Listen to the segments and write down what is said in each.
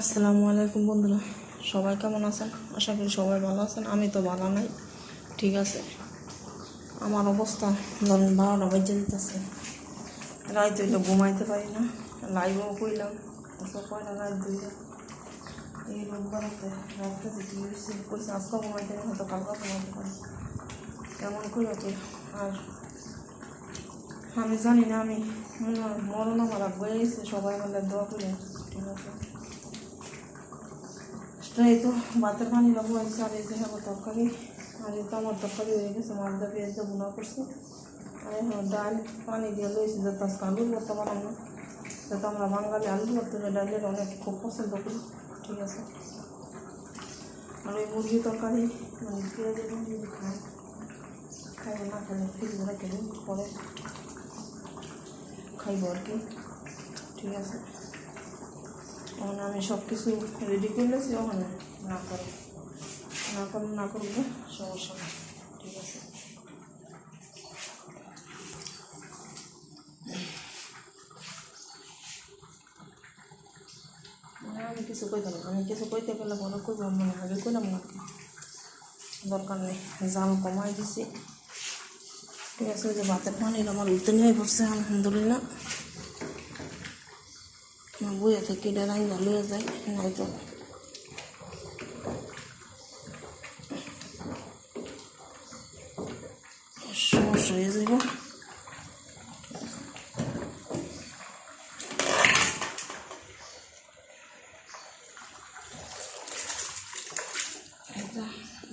আসসালামু আলাইকুম বন্ধুরা। সবাই কেমন আছেন? আশা করি সবাই ভালো আছেন। আমি তো ভালো নাই। ঠিক আছে। আমার অবস্থা ধরেন বারোটা বাজে দিতেছে রাত হইলে ঘুমাইতে পারি না। লাইভও কইলাম। তারপর কয়টা রাত দুইটা? এই রোববারতে রাতটা যেটি হয়েছে কইছে আজকে ঘুমাইতে পারি হয়তো কালকে ঘুমাইতে পারি। কেমন করি কি আর আমি জানি না, আমি মরণ আমার আগে সবাই মিলে দোয়া করে ঠিক আছে? তো ভাতের পানি লাগবো হয়েছে আর যে হব তরকারি আর এই তো আমার তরকারি হয়ে গেছে মালদা পেঁয়াজ দিয়ে বোনা করছে আর ডাল পানি দিয়ে লইছি যাতে আজকে আলু পারলাম না যাতে আমরা বাঙালি আলু হলে ডালের অনেক খুব পছন্দ করি ঠিক আছে আর ওই মুরগি তরকারি মানে পেঁয়াজের যদি খাই খাইবো না খেলে ফ্রিজে রেখে দিন পরে খাইব আর কি ঠিক আছে আমি সব কিছু রেডি করে নিয়েছি ওখানে না করে, না করলে না করব সমস্যা নেই, ঠিক আছে? আমি কিছু কইতে না, আমি কিছু কইতে গেলে মনে করব মানে আগে কইলাম না। দরকার নেই জাল কমাই দিছি। ঠিক আছে, ওই যে ভাতের পানি, আমার উঠতে নিয়ে পড়ছে, আলহামদুলিল্লাহ। বইয়া থেকে এটা রাইন লইয়া যায় নয়তো সমস্যা হয়ে যাব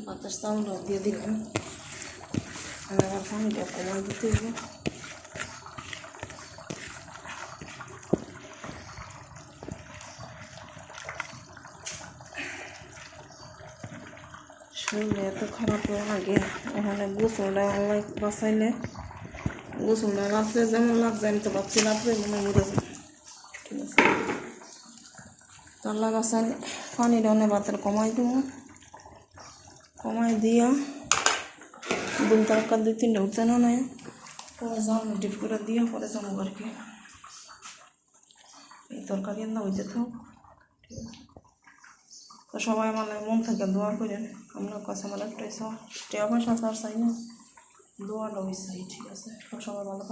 বাতাস চাউল দিয়ে দিলাম আর আবার পানিটা কমাই দিতে এত খারাপ লাগে। ওখানে গোসলটা আল্লাহ বাঁচাইলে। গোসলটা রাত্রে যেমন লাগছে, আমি তো ভাবছি রাত্রে মনে যাবে। ঠিক আছে। তো আল্লাহ বাঁচাইলে পানিটা অনেক ভাতের কমাই দেবো। কমাই দিয়া দুম তরকার দুই তিনটা উঠতে না নয় পরে যাও ডিপ করে দিয়া, পরে যাব আর কি এই তরকারি না ওই যেত ঠিক আছে। তো সবাই মানে মন থেকে দোয়া করেন, আমরা কাছে আমার একটা টিয়া পয়সা চাই না দোয়াটা ওই ঠিক আছে? সবাই ভালো